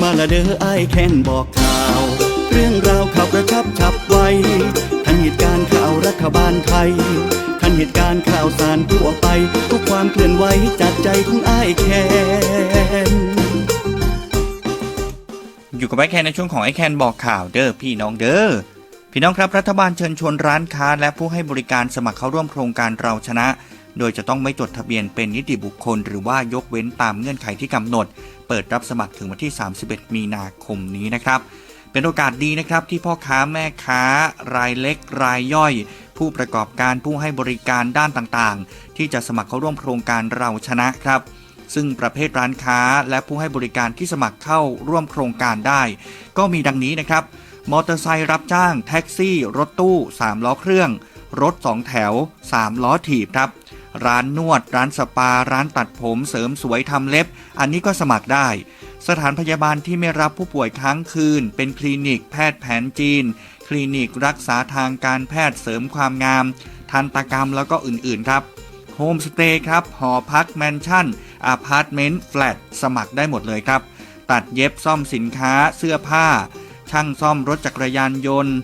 มาละเด้อไอายแค้นบอกข่าว เรื่องราวข่าวกระชับฉับไวทันเหตุการณ์ข่าวรัฐบาลไทย ทันเหตุการณ์ข่าวสารทั่วไป ทุกความเคลื่อนไหวจากใจของไอายแค้นอยู่กับไอแคนในช่วงของไอแคนบอกข่าวเด้อพี่น้องเด้อพี่น้องครับรัฐบาลเชิญชวนร้านค้า และผู้ให้บริการสมัครเข้าร่วมโครงการเราชนะ โดยจะต้องไม่จดทะเบียนเป็นนิติบุคคล หรือว่ายกเว้นตามเงื่อนไขที่กำหนด เปิดรับสมัครถึงวันที่ 31 มีนาคมนี้นะครับ เป็นโอกาสดีนะครับที่พ่อค้าแม่ค้ารายเล็กรายย่อย ผู้ประกอบการผู้ให้บริการด้านต่างๆ ที่จะสมัครเข้าร่วมโครงการเราชนะครับซึ่งประเภทร้านค้าและผู้ให้บริการที่สมัครเข้าร่วมโครงการได้ ก็มีดังนี้นะครับ มอเตอร์ไซค์รับจ้าง แท็กซี่ รถตู้ 3 ล้อเครื่อง รถ 2 แถว 3 ล้อถีบครับ ร้านนวด ร้านสปา ร้านตัดผม เสริมสวยทำเล็บ อันนี้ก็สมัครได้ สถานพยาบาลที่ไม่รับผู้ป่วยค้างคืน เป็นคลินิกแพทย์แผนจีน คลินิกรักษาทางการแพทย์เสริมความงาม ทันตกรรมแล้วก็อื่นๆครับโฮมสเตย์ครับหอพักแมนชั่นอาพาร์ตเมนต์แฟลตสมัครได้หมดเลยครับ ตัดเย็บซ่อมสินค้าเสื้อผ้า ช่างซ่อมรถจักรยานยนต์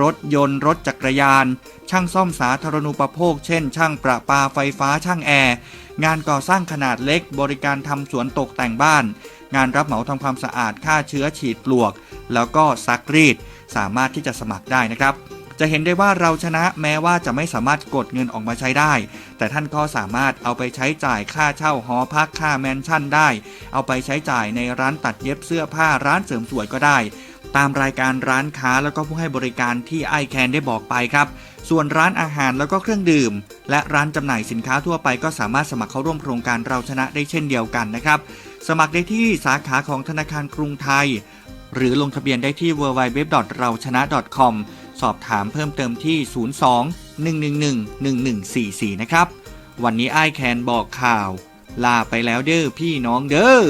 รถยนต์ รถจักรยาน ช่างซ่อมสาธารณูปโภค เช่น ช่างประปาไฟฟ้าช่างแอร์ งานก่อสร้างขนาดเล็ก บริการทำสวนตกแต่งบ้าน งานรับเหมาทำความสะอาดฆ่าเชื้อฉีดปลวก แล้วก็ซักรีด สามารถที่จะสมัครได้นะครับจะเห็นได้ว่าเราชนะแม้ว่าจะไม่สามารถกดเงินออกมาใช้ได้ แต่ท่านก็สามารถเอาไปใช้จ่ายค่าเช่าหอพักค่าแมนชั่นได้ เอาไปใช้จ่ายในร้านตัดเย็บเสื้อผ้าร้านเสริมสวยก็ได้ ตามรายการร้านค้าแล้วก็ผู้ให้บริการที่ไอแคนได้บอกไปครับ ส่วนร้านอาหารแล้วก็เครื่องดื่ม และร้านจำหน่ายสินค้าทั่วไปก็สามารถสมัครเข้าร่วมโครงการเราชนะได้เช่นเดียวกันนะครับ สมัครได้ที่สาขาของธนาคารกรุงไทย หรือลงทะเบียนได้ที่ www เราชนะ .com สอบถามเพิ่มเติมที่ 02 111 1144 นะครับ วันนี้ไอแคนบอกข่าว ลาไปแล้วเด้อพี่น้องเด้อ